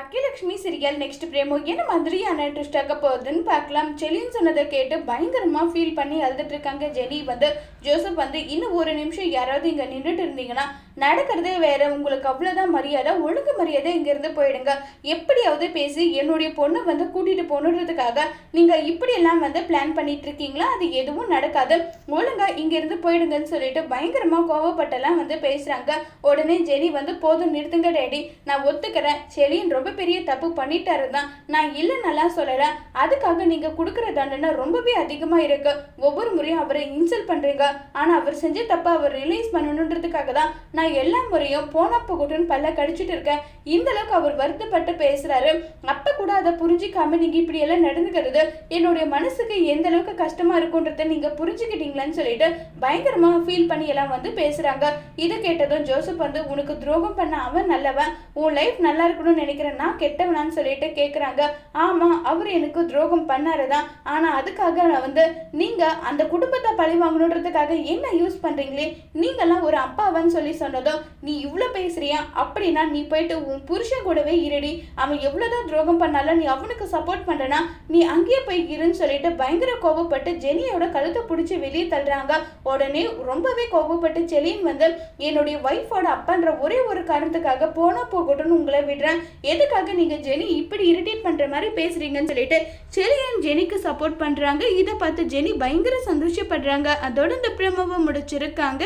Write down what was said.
Baakiyalakshmi serial next பிரேமோ என்ன மாதிரியான twist ஆக போகுதுன்னு பார்க்கலாம். செலின்னு சொன்னதை கேட்டு பயங்கரமாக ஃபீல் பண்ணி அழுதுட்டு இருக்காங்க. ஜெனி வந்து ஜோசப் வந்து இன்னும் ஒரு நிமிஷம் யாராவது இங்கே நின்றுட்டு இருந்தீங்கன்னா நடக்கிறதே வேற. உங்களுக்கு அவ்வளோதான் மரியாதை. ஒழுங்கு மரியாதை இங்கேருந்து போயிடுங்க. எப்படியாவது பேசி என்னுடைய பொண்ணை வந்து கூட்டிட்டு போகணுன்றதுக்காக நீங்கள் இப்படியெல்லாம் வந்து பிளான் பண்ணிட்டு இருக்கீங்களா? அது எதுவும் நடக்காது. ஒழுங்கா இங்கேருந்து போயிடுங்கன்னு சொல்லிட்டு பயங்கரமாக கோவப்பட்டெல்லாம் வந்து பேசுகிறாங்க உடனே ஜெனி வந்து போதும் நிறுத்துங்க டேடி. நான் ஒத்துக்கிறேன். செலியன் ரொம்ப பெரிய தப்பு பண்ணிட்டாரு தான் நான் இல்லைன்னெல்லாம் சொல்லல. அதுக்காக நீங்க கொடுக்குற தண்டனை ரொம்பவே அதிகமா இருக்கு. ஒவ்வொரு முறையும் அவரை இன்சல்ட் பண்றீங்க. ஆனா அவர் செஞ்ச தப்பை அவர் ரிலீஸ் பண்ணணுன்றதுக்காக தான் நான் எல்லா முறையும் போனப்ப கூட்டுன்னு பல்ல கடிச்சிட்டு இருக்கேன். இந்த அளவுக்கு அவர் வருத்தப்பட்டு பேசுறாரு. அப்ப கூட அதை புரிஞ்சிக்காம நீங்க இப்படி எல்லாம் நடந்துக்கிறது என்னுடைய மனசுக்கு எந்த அளவுக்கு கஷ்டமா இருக்குன்றத நீங்க புரிஞ்சுக்கிட்டீங்களான்னு சொல்லிட்டு பயங்கரமா ஃபீல் பண்ணி எல்லாம் வந்து பேசுறாங்க. இதை கேட்டதும் ஜோசப் வந்து உனக்கு துரோகம் பண்ண அவன் நல்லவன். உன் லைஃப் நல்லா இருக்கணும்னு நினைக்கிறேன் நான் கெட்டவனான்னு சொல்லிட்டு கேட்குறாங்க ஆமா அவர் எனக்கு துரோகம் பண்ணாருதான் ஆனா அதுக்காக நான் வந்து நீங்கள் அந்த குடும்பத்தை பழி வாங்கணுன்றதுக்காக என்ன யூஸ் பண்ணுறீங்களே நீங்களாம் ஒரு அப்பாவான்னு சொல்லி சொன்னதும் நீ இவ்வளோ பேசுகிறியா அப்படின்னா நீ போயிட்டு உன் புருஷன் கூடவே இருடி. அவன் எவ்வளோதான் துரோகம் பண்ணாலும் நீ அவனுக்கு சப்போர்ட் பண்ணுறனா நீ அங்கேயே போய் இருன்னு சொல்லிட்டு பயங்கர கோவப்பட்டு ஜெனியோட கழுத்தை பிடிச்சி வெளியே தள்ளுறாங்க. உடனே ரொம்பவே கோவப்பட்டு செலின் வந்து என்னுடைய ஒய்ஃபோட அப்பான்ற ஒரே ஒரு காரணத்துக்காக போனா போகட்டும்னு உங்களை விடுறேன். எதுக்காக நீங்க ஜெனி இப்படி இரிட்டேட் பண்ற மாதிரி பேசுறீங்கன்னு சொல்லிட்டு செலியன் ஜெனிக்கு சப்போர்ட் பண்றாங்க. இதை பார்த்து ஜெனி பயங்கர சந்தோஷப்படுறாங்க. அதோட இந்த பிரமவை முடிச்சிருக்காங்க.